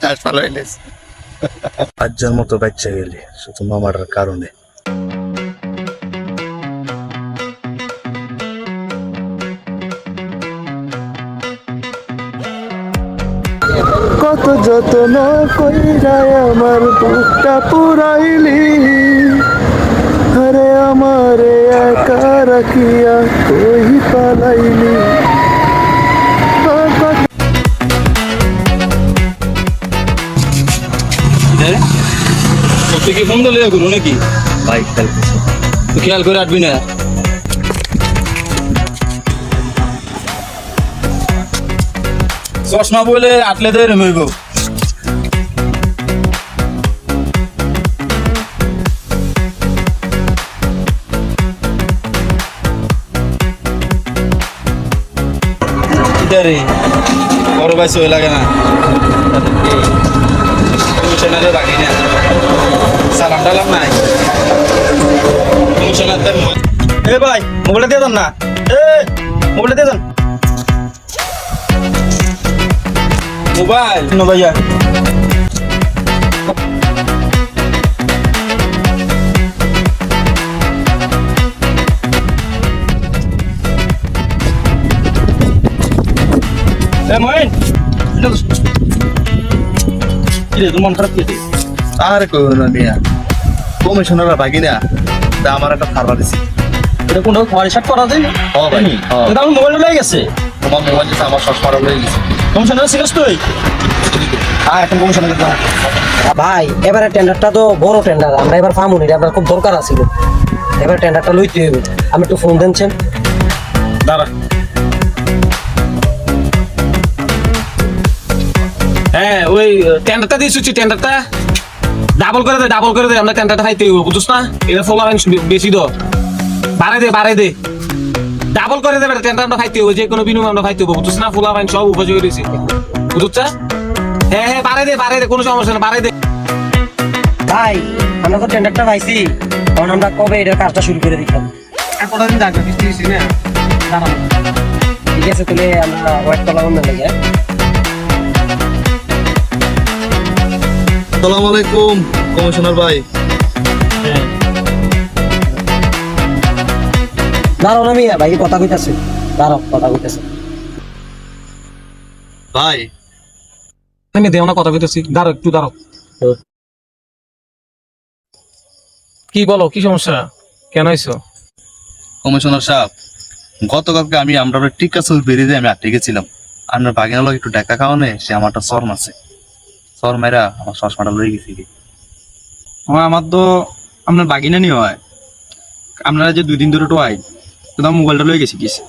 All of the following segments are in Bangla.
চাষ ভালো হইলিস আজ্জার মতো বাচ্চা গেলি শুধু মামার কারণে। কত যত্ন কইরা আমার বুকটা পুরাইলি। আরে আমারে একা রাখিয়া কই পালাইলি? কি ফোন দিলে করো নাকি? বাইক খেলতেছে তুই খেয়াল করে আটবি না। চশমা বলে আটলে দেয় রমেব রে বড় ভাই সই লাগে না। রাখি না সালাম। টালাম নাই। এ ভাই মোবাইলটা দিয়ে দেন না। এ মোবাইলটা দিয়ে দেন। মোবাইল? নো ভাইয়া। এ মইন কি রে তোর মন খারাপ আর কই না মিয়া কমিশনাররা বাকি না তা আমার একটা ফারবা দিছি। এটা কোন তোমার শার্ট করা যায় ও ভাই। এটা আমার মোবাইল লেগে গেছে। তোমার মোবাইল দিতে আমার সসমারা হয়ে গেছে। কমিশনার সিরিয়াস তুই? হ্যাঁ এখন কমিশনার ভাই এবারে টেন্ডারটা তো বড় টেন্ডার আমরা এবার পাবো নি আপনার খুব দরকার আছিল। এবার টেন্ডারটা লইতে হবে আমি একটু ফোন দিনছেন? দাঁড়া। হ্যাঁ ওই টেন্ডারটা দিয়েছি টেন্ডারটা ডাবল করে দে ডাবল করে দে আমরা টেন্ডারটা খাইতে হইব বুঝছ না? এটা ফোলা বেশি দো বাড়াই দে বাড়াই দে। ডাবল করে দেবে টেন্ডার আমরা খাইতে হইব যে কোনো বিনিময় আমরা খাইতে হইব বুঝছ না? ফোলা বাইন সব উপযোগী রয়েছে। বুঝছ? হ্যাঁ হ্যাঁ বাড়াই দে বাড়াই দে কোনো সমস্যা না বাড়াই দে। ভাই আমরা তো টেন্ডারটা পাইছি কারণ আমরা কবে এটার কাজটা শুরু করে দিতাম কতদিন যাবে বৃষ্টি হয়েছি না? ঠিক আছে তাহলে আমরা ওয়েট করলাম না লেগে আসসালামু আলাইকুম। কমিশনার ভাই। দাঁড়াও না মিয়া ভাই কথা কইতাছে। দাঁড়াও কথা কইতাছে। ভাই। আমি দেও না কথা কইতেছি। দাঁড়ো একটু দাঁড়ো কি বলো কি সমস্যা? কেন আইছো? কমিশনার সাহেব গতকালকে আমি আমরা টিকা ছবি বেরিয়ে দিয়ে আমি আটকে গেছিলাম। আপনার বাগিনা লোক একটু দেখা খাওয়ানে সে আমারটা সর মারছে সর মেরা আমার চশমাটা লয়ে গেছি আমার তো আপনার বাগিনা নিয়ে হয়। আপনারা যে দুই দিন ধরে আই তো মোবাইলটা লয়ে গেছি কিসে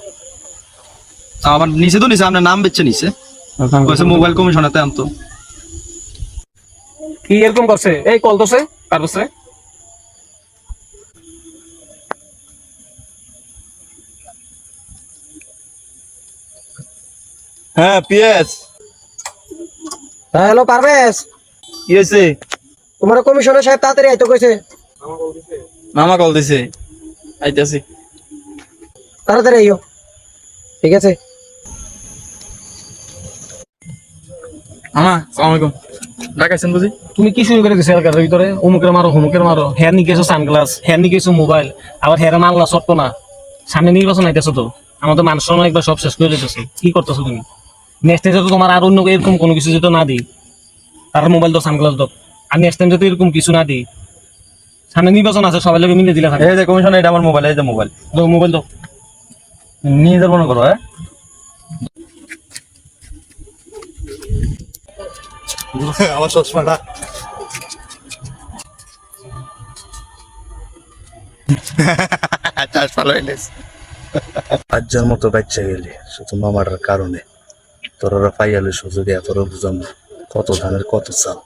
তা আমার নিচে তো নিচে আপনার নাম বেচছে নিচে। কইছে মোবাইল কমিশনাতে আনতো। কি এরকম করছে? এই কল করছে কার করছে হ্যাঁ পিএস। হ্যাঁ হ্যালো পারভেজ। কি হয়েছে তোমার কমিশনার সাহেব তাড়াতাড়ি আইতো কইছে। মামা কল দিছে। আইতাছি। তাড়াতাড়ি আইও। ঠিক আছে। মামা সালাম আলাইকুম। ডাকাইছেন বুঝি? তুমি কি শুরু করে দিছো এলাকার ভিতরে? অমুকের মারো হমুকের মারো। হেয়ার নিয়ে গেছো সানগ্লাস হেয়ার নিয়ে গেছো মোবাইল আবার হেয়ার মারলা সত্য না। সামনে নির্বাচন আইতেছো তো। আমাদের মানুষ একবার সব শেষ করে দিতেছো। কি করতেছো তুমি? নেক্সট টাইম তো তোমার আর অন্য এরকম কোনো কিছু যদি না দিই তার মোবাইল দাও সানগ্লাস দাও আর নেক্সট টাইম যদি এরকম কিছু না দিই সামনে নির্বাচন আছে সবাই লোক মিলে দিলে থাকে এই যে কমিশনার এটা আমার মোবাইল এই যে মোবাইল দাও মোবাইল দাও নিয়ে যাব না করো হ্যাঁ? আমার চশমাটা। চাষ ভালো হইলিস আজ্জার মতো বাচ্চা গেলি শুধু মামার কারণে। তোরা পাইয়ালে সুযোগে এত বুঝাম কত ধানের কত চাল?